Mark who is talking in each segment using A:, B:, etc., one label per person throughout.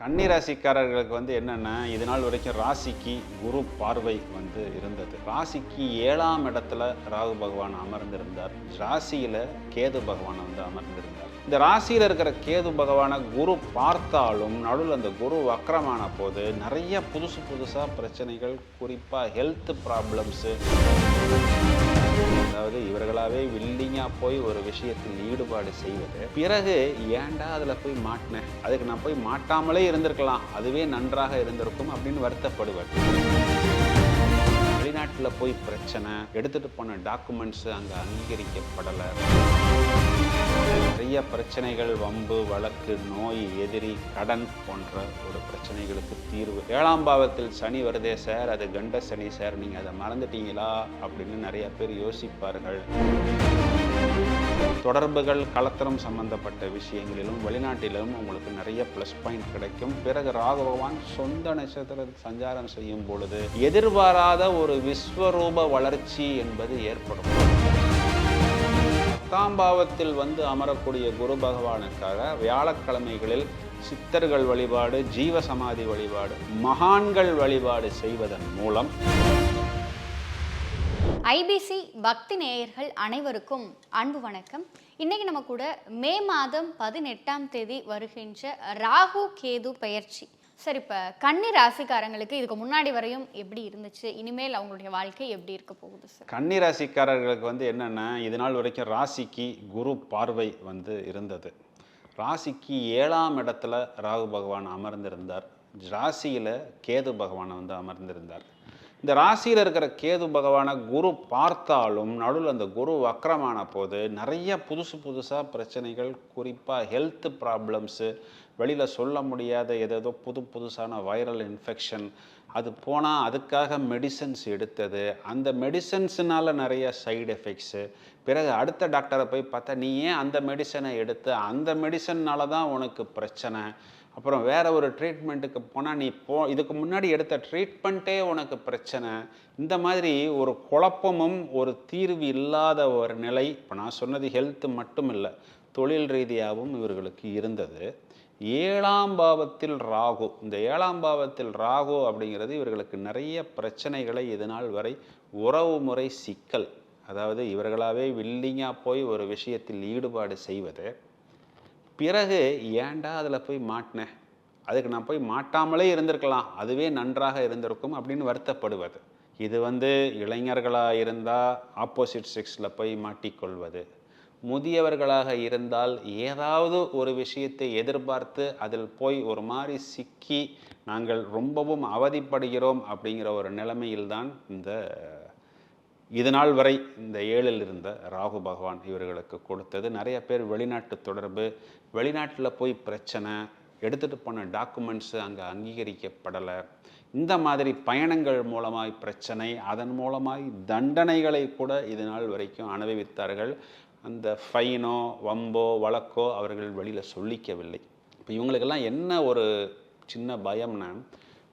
A: கன்னிராசிக்காரர்களுக்கு வந்து என்னென்னா இது நாள் வரைக்கும் ராசிக்கு குரு பார்வை வந்து இருந்தது. ராசிக்கு ஏழாம் இடத்துல ராகு பகவான் அமர்ந்திருந்தார். ராசியில் கேது பகவான் வந்து அமர்ந்திருந்தார். இந்த ராசியில் இருக்கிற கேது பகவானை குரு பார்த்தாலும் நடுவில் அந்த குரு வக்கரமான போது நிறைய புதுசு புதுசாக பிரச்சனைகள் குறிப்பாக ஹெல்த் ப்ராப்ளம்ஸு அதாவது இவர்களாவே வில்லிங்காக போய் ஒரு விஷயத்தில் ஈடுபாடு செய்வது. பிறகு ஏன்டா அதில் போய் மாட்டினேன் அதுக்கு நான் போய் மாட்டாமலே இருந்திருக்கலாம். அதுவே நன்றாக இருந்திருக்கும் அப்படின்னு வருத்தப்படுவேன் வெளிநாட்டில் போய் பிரச்சனை எடுத்துகிட்டு போன டாக்குமெண்ட்ஸ் அங்கே அங்கீகரிக்கப்படலை. நிறைய பிரச்சனைகள் வம்பு வழக்கு நோய் எதிரி கடன் போன்ற ஒரு பிரச்சனைகளுக்கு தீர்வு. ஏழாம் பாவத்தில் சனி வருதே சார் அது கண்ட சனி சார் நீங்கள் அதை மறந்துட்டீங்களா? அப்படின்னு நிறைய பேர் யோசிப்பார்கள். தொடர்புகள் கலத்தரம் சம்பந்தப்பட்ட விஷயங்களிலும் வெளிநாட்டிலும் உங்களுக்கு நிறைய ப்ளஸ் பாயிண்ட் கிடைக்கும். பிறகு ராகபகவான் சொந்த நட்சத்திர சஞ்சாரம் செய்யும் பொழுது எதிர்பாராத ஒரு விஸ்வரூப வளர்ச்சி என்பது ஏற்படும். பத்தாம் பாவத்தில் வந்து அமரக்கூடிய குரு பகவானுக்காக வியாழக்கிழமைகளில் சித்தர்கள் வழிபாடு ஜீவ சமாதி வழிபாடு மகான்கள் வழிபாடு செய்வதன் மூலம்
B: ஐபிசி பக்தி நேயர்கள் அனைவருக்கும் அன்பு வணக்கம். இன்னைக்கு நம்ம கூட மே மாதம் பதினெட்டாம் தேதி வருகின்ற ராகு கேது பெயர்ச்சி. சரி இப்போ கன்னி ராசிக்காரங்களுக்கு இதுக்கு முன்னாடி வரையும் எப்படி இருந்துச்சு? இனிமேல் அவங்களுடைய வாழ்க்கை எப்படி இருக்க போகுது சார்
A: கன்னி ராசிக்காரர்களுக்கு வந்து என்னென்னா இது நாள் வரைக்கும் ராசிக்கு குரு பார்வை வந்து இருந்தது. ராசிக்கு ஏழாம் இடத்துல ராகு பகவான் அமர்ந்திருந்தார். ராசியில் கேது பகவான் வந்து அமர்ந்திருந்தார். இந்த ராசியில் இருக்கிற கேது பகவானை குரு பார்த்தாலும் நடுவில் அந்த குரு வக்கரமான போது நிறைய புதுசு புதுசாக பிரச்சனைகள் குறிப்பாக ஹெல்த் ப்ராப்ளம்ஸு வெளியில் சொல்ல முடியாத ஏதேதோ புது புதுசான வைரல் இன்ஃபெக்ஷன் அது போனால் அதுக்காக மெடிசன்ஸ் எடுத்தது. அந்த மெடிசன்ஸுனால் நிறைய சைடு எஃபெக்ட்ஸு பிறகு அடுத்த டாக்டரை போய் பார்த்தா நீ ஏன் அந்த மெடிசனை எடுத்து? அந்த மெடிசன்னால தான் உனக்கு பிரச்சனை. அப்புறம் வேற ஒரு ட்ரீட்மெண்ட்டுக்கு போனால் நீ போ இதுக்கு முன்னாடி எடுத்த ட்ரீட்மெண்ட்டே உனக்கு பிரச்சனை. இந்த மாதிரி ஒரு குழப்பமும் ஒரு தீர்வு இல்லாத ஒரு நிலை. இப்போ நான் சொன்னது ஹெல்த்து மட்டும் இல்லை தொழில் ரீதியாகவும் இவர்களுக்கு இருந்தது. ஏழாம் பாவத்தில் ராகு. இந்த ஏழாம் பாவத்தில் ராகு அப்படிங்கிறது இவர்களுக்கு நிறைய பிரச்சனைகளை இதனால் வரை உறவு முறை சிக்கல். அதாவது இவர்களாகவே வில்லிங்காக போய் ஒரு விஷயத்தில் ஈடுபாடு செய்வது. பிறகு ஏன்டா அதில் போய் மாட்டினேன் அதுக்கு நான் போய் மாட்டாமலே இருந்திருக்கலாம். அதுவே நன்றாக இருந்திருக்கும் அப்படின்னு வருத்தப்படுவது. இது வந்து இளைஞர்களாக இருந்தால் ஆப்போசிட் செக்ஸில் போய் மாட்டிக்கொள்வது. முதியவர்களாக இருந்தால் ஏதாவது ஒரு விஷயத்தை எதிர்பார்த்து அதில் போய் ஒரு மாதிரி சிக்கி நாங்கள் ரொம்பவும் அவதிப்படுகிறோம் அப்படிங்கிற ஒரு நிலைமையில்தான் இந்த இதனால் வரை இந்த ஏழில் இருந்த ராகு பகவான் இவர்களுக்கு கொடுத்தது நிறைய பேர் வெளிநாட்டு தொடர்பு வெளிநாட்டில் போய் பிரச்சனை எடுத்துகிட்டு போன டாக்குமெண்ட்ஸு அங்கே அங்கீகரிக்கப்படலை. இந்த மாதிரி பயணங்கள் மூலமாய் பிரச்சனை அதன் மூலமாய் தண்டனைகளை கூட இது நாள் வரைக்கும் அனுபவித்தார்கள். அந்த ஃபைனோ வம்போ வழக்கோ அவர்கள் வெளியில் சொல்லிக்கவில்லை. இப்போ இவங்களுக்கெல்லாம் என்ன ஒரு சின்ன பயம்னா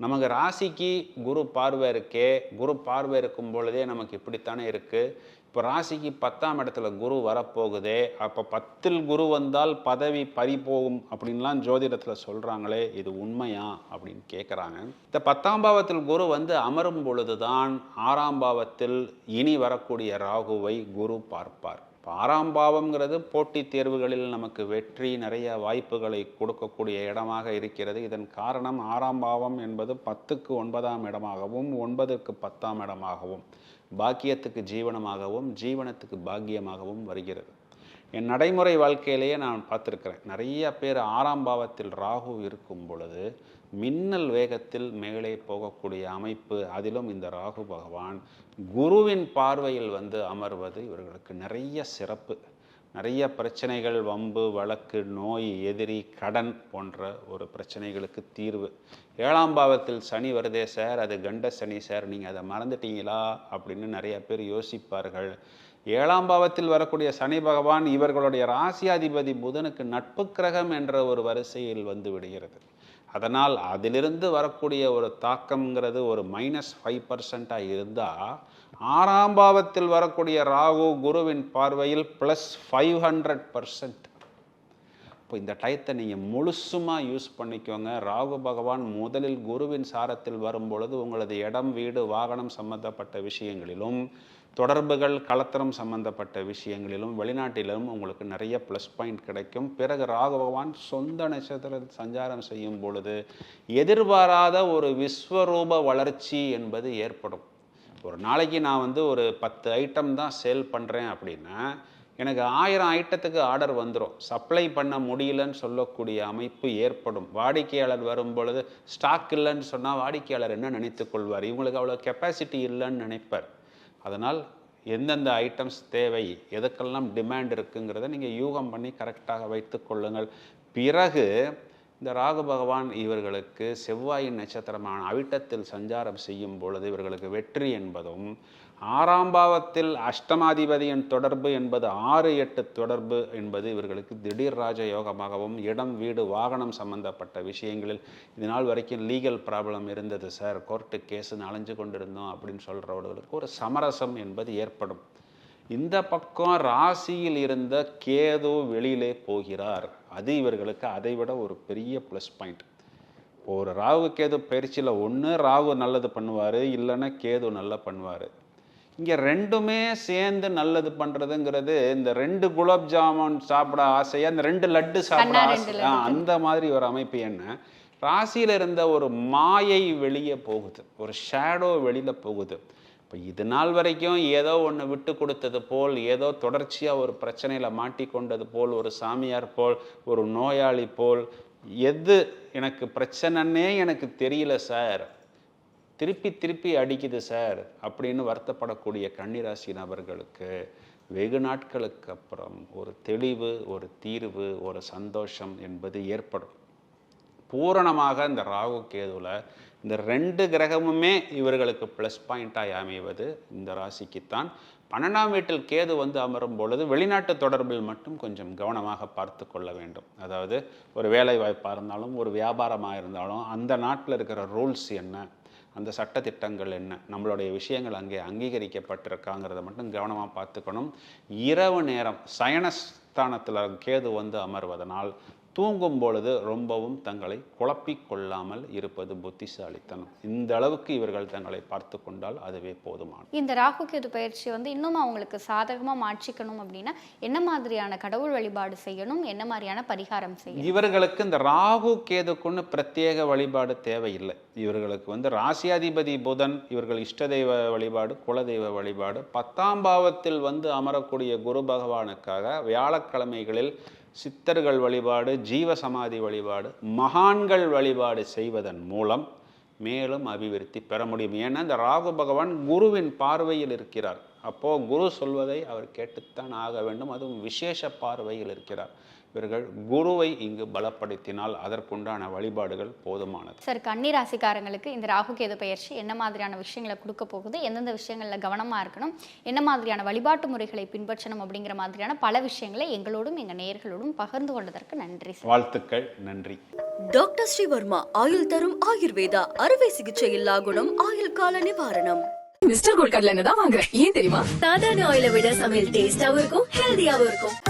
A: நமக்கு ராசிக்கு குரு பார்வை இருக்கே குரு பார்வை இருக்கும் பொழுதே நமக்கு இப்படித்தானே இருக்குது இப்போ ராசிக்கு பத்தாம் இடத்துல குரு வரப்போகுதே அப்போ பத்தில் குரு வந்தால் பதவி பறி போகும் அப்படின்லாம் ஜோதிடத்தில் சொல்கிறாங்களே இது உண்மையா அப்படின்னு கேட்குறாங்க இந்த பத்தாம் பாவத்தில் குரு வந்து அமரும் பொழுது தான் ஆறாம் பாவத்தில் இனி வரக்கூடிய ராகுவை குரு பார்ப்பார். இப்போ ஆறாம் பாவம்ங்கிறது போட்டித் தேர்வுகளில் நமக்கு வெற்றி நிறைய வாய்ப்புகளை கொடுக்கக்கூடிய இடமாக இருக்கிறது. இதன் காரணம் ஆறாம் பாவம் என்பது பத்துக்கு ஒன்பதாம் இடமாகவும் ஒன்பதுக்கு பத்தாம் இடமாகவும் பாக்கியத்துக்கு ஜீவனமாகவும் ஜீவனத்துக்கு பாக்கியமாகவும் வருகிறது. என் நடைமுறை வாழ்க்கையிலேயே நான் பார்த்துருக்கிறேன். நிறைய பேர் ஆறாம் பாவத்தில் ராகு இருக்கும் பொழுது மின்னல் வேகத்தில் மேலே போகக்கூடிய அமைப்பு அதிலும் இந்த ராகு பகவான் குருவின் பார்வையில் வந்து அமர்வது இவர்களுக்கு நிறைய சிறப்பு. நிறைய பிரச்சனைகள் வம்பு வழக்கு நோய் எதிரி கடன் போன்ற ஒரு பிரச்சனைகளுக்கு தீர்வு. ஏழாம் பாவத்தில் சனி வருதே சார் அது கண்ட சனி சார் நீங்கள் அதை மறந்துட்டீங்களா? அப்படின்னு நிறைய பேர் யோசிப்பார்கள். ஏழாம் பாவத்தில் வரக்கூடிய சனி பகவான் இவர்களுடைய ராசியாதிபதி புதனுக்கு நட்பு கிரகம் என்ற ஒரு வரிசையில் வந்து விடுகிறது. அதனால் அதிலிருந்து வரக்கூடிய ஒரு தாக்கம்ங்கிறது ஒரு மைனஸ் ஃபைவ் பர்சண்ட்டாக இருந்தால் ஆறாம் பாவத்தில் வரக்கூடிய ராகு குருவின் பார்வையில் ப்ளஸ் ஃபைவ் ஹண்ட்ரட் பர்சன்ட் இப்போ இந்த டயத்தை நீங்கள் முழுசுமாக யூஸ் பண்ணிக்கோங்க. ராகு பகவான் முதலில் குருவின் சாரத்தில் வரும் பொழுது உங்களது இடம் வீடு வாகனம் சம்பந்தப்பட்ட விஷயங்களிலும் தொடர்புகள் கலத்தரம் சம்பந்தப்பட்ட விஷயங்களிலும் வெளிநாட்டிலும் உங்களுக்கு நிறைய ப்ளஸ் பாயிண்ட் கிடைக்கும். பிறகு ராகு பகவான் சொந்த நட்சத்திர சஞ்சாரம் செய்யும் பொழுது எதிர்பாராத ஒரு விஸ்வரூப வளர்ச்சி என்பது ஏற்படும். ஒரு நாளைக்கு நான் வந்து ஒரு பத்து ஐட்டம் தான் சேல் பண்ணுறேன் அப்படின்னா எனக்கு ஆயிரம் ஐட்டத்துக்கு ஆர்டர் வந்துடும் சப்ளை பண்ண முடியலன்னு சொல்லக்கூடிய அமைப்பு ஏற்படும். வாடிக்கையாளர் வரும் பொழுது ஸ்டாக் இல்லைன்னு சொன்னால் வாடிக்கையாளர் என்ன நினைத்து கொள்வார்? இவங்களுக்கு அவ்வளோ கெப்பாசிட்டி இல்லைன்னு நினைப்பார். அதனால் எந்தெந்த ஐட்டம்ஸ் தேவை எதுக்கெல்லாம் டிமாண்ட் இருக்குங்கிறத நீங்கள் யூகம் பண்ணி கரெக்டாக வைத்து கொள்ளுங்கள். பிறகு இந்த ராகு பகவான் இவர்களுக்கு செவ்வாயின் நட்சத்திரமான அவிட்டத்தில் சஞ்சாரம் செய்யும் பொழுது இவர்களுக்கு வெற்றி என்பதும் ஆறாம் பாவத்தில் அஷ்டமாதிபதியின் தொடர்பு என்பது ஆறு எட்டு தொடர்பு என்பது இவர்களுக்கு திடீர் ராஜ யோகமாகவும் இடம் வீடு வாகனம் சம்பந்தப்பட்ட விஷயங்களில் இது நாள் வரைக்கும் லீகல் ப்ராப்ளம் இருந்தது சார் கோர்ட்டு கேஸுன்னு அலைஞ்சு கொண்டிருந்தோம் அப்படின்னு சொல்கிறவர்களுக்கு ஒரு சமரசம் என்பது ஏற்படும். இந்த பக்கம் ராசியில் இருந்த கேது வெளியிலே போகிறார். அது இவர்களுக்கு அதை விட ஒரு பெரிய ப்ளஸ் பாயிண்ட் ஒரு ராகு கேது பயிற்சியில் ஒன்று ராகு நல்லது பண்ணுவார் இல்லைன்னா கேது நல்லா பண்ணுவார். இங்கே ரெண்டுமே சேர்ந்து நல்லது பண்ணுறதுங்கிறது இந்த ரெண்டு குலாப் ஜாமுன் சாப்பிட ஆசையாக இந்த ரெண்டு லட்டு சாப்பிட ஆசை. அந்த மாதிரி ஒரு அமைப்பு என்ன? ராசியில் இருந்த ஒரு மாயை வெளியே போகுது. ஒரு ஷேடோ வெளியில் போகுது. இப்போ இது நாள் வரைக்கும் ஏதோ ஒன்று விட்டு கொடுத்தது போல் ஏதோ தொடர்ச்சியாக ஒரு பிரச்சனையில் மாட்டிக்கொண்டது போல் ஒரு சாமியார் போல் ஒரு நோயாளி போல் எது எனக்கு பிரச்சனைன்னே எனக்கு தெரியல சார். திருப்பி திருப்பி அடிக்குது சார் அப்படின்னு வருத்தப்படக்கூடிய கன்னிராசி நபர்களுக்கு வெகு நாட்களுக்கு அப்புறம் ஒரு தெளிவு ஒரு தீர்வு ஒரு சந்தோஷம் என்பது ஏற்படும். பூரணமாக இந்த ராகு கேதுவில் இந்த ரெண்டு கிரகமுமே இவர்களுக்கு ப்ளஸ் பாயிண்ட்டாக அமைவது இந்த ராசிக்குத்தான். பன்னெண்டாம் வீட்டில் கேது வந்து அமரும் பொழுது வெளிநாட்டு தொடர்பில் மட்டும் கொஞ்சம் கவனமாக பார்த்து கொள்ள வேண்டும். அதாவது ஒரு வேலை வாய்ப்பாக இருந்தாலும் ஒரு வியாபாரமாக இருந்தாலும் அந்த நாட்டில் இருக்கிற ரூல்ஸ் என்ன? அந்த சட்ட திட்டங்கள் என்ன? நம்மளுடைய விஷயங்கள் அங்கே அங்கீகரிக்கப்பட்டிருக்காங்கிறத மட்டும் கவனமாக பார்த்துக்கணும். இரவு நேரம் சயனஸ்தானத்தில் கேது வந்து அமர்வதனால் தூங்கும் பொழுது ரொம்பவும் தங்களை குழப்பிக் கொள்ளாமல் இருப்பது புத்திசாலித்தனம். இந்த அளவுக்கு இவர்கள் தங்களை பார்த்து கொண்டால் அதுவே போதுமானது.
B: இந்த ராகு கேது பயிற்சி வந்து இன்னும் அவங்களுக்கு சாதகமா மாற்றிக்கணும் அப்படின்னா என்ன மாதிரியான கடவுள் வழிபாடு செய்யணும்? என்ன மாதிரியான பரிகாரம் செய்யணும்?
A: இவர்களுக்கு இந்த ராகு கேதுக்குன்னு பிரத்யேக வழிபாடு தேவையில்லை. இவர்களுக்கு வந்து ராசியாதிபதி புதன் இவர்கள் இஷ்ட தெய்வ வழிபாடு குலதெய்வ வழிபாடு பத்தாம் பாவத்தில் வந்து அமரக்கூடிய குரு பகவானுக்காக வியாழக்கிழமைகளில் சித்தர்கள் வழிபாடு ஜீவசமாதி வழிபாடு மகான்கள் வழிபாடு செய்வதன் மூலம் மேலும் அபிவிருத்தி பெற முடியும். ஏன்னா இந்த ராகு பகவான் குருவின் பார்வையில் இருக்கிறார். அப்போது குரு சொல்வதை அவர் கேட்டுத்தான் ஆக வேண்டும். அதுவும் விசேஷ பார்வையில் இருக்கிறார். இவர்கள் குருவை இங்கு பலப்படுத்தினால் அதற்குண்டான வழிபாடுகள் போதுமானது.
B: சார் கன்னி ராசிக்காரங்களுக்கு இந்த ராகு கேது பயிற்சி என்ன மாதிரியான விஷயங்களை கொடுக்க போகுது? எந்தெந்த விஷயங்கள்ல கவனமா இருக்கணும்? என்ன மாதிரியான வழிபாட்டு முறைகளை பின்பற்றணும் அப்படிங்கிற மாதிரியான பல விஷயங்களை எங்களோடும் எங்க நேயர்களோடும் பகிர்ந்து கொண்டதற்கு நன்றி சார்.
A: வாழ்த்துக்கள் நன்றி.
C: டாக்டர் ஸ்ரீவர்மா ஆயுள் தரும் ஆயுர்வேதா அறுவை சிகிச்சை இல்லா குணம் ஆயுள் கால நிவாரணம்.
D: மிஸ்டர் கோல்ட் கடலை எண்ணெய் தான் வாங்குறேன் ஏன் தெரியுமா?
E: சாதாரண ஆயில விட சமையல் டேஸ்டாவும் இருக்கும் ஹெல்தியாவும் இருக்கும்.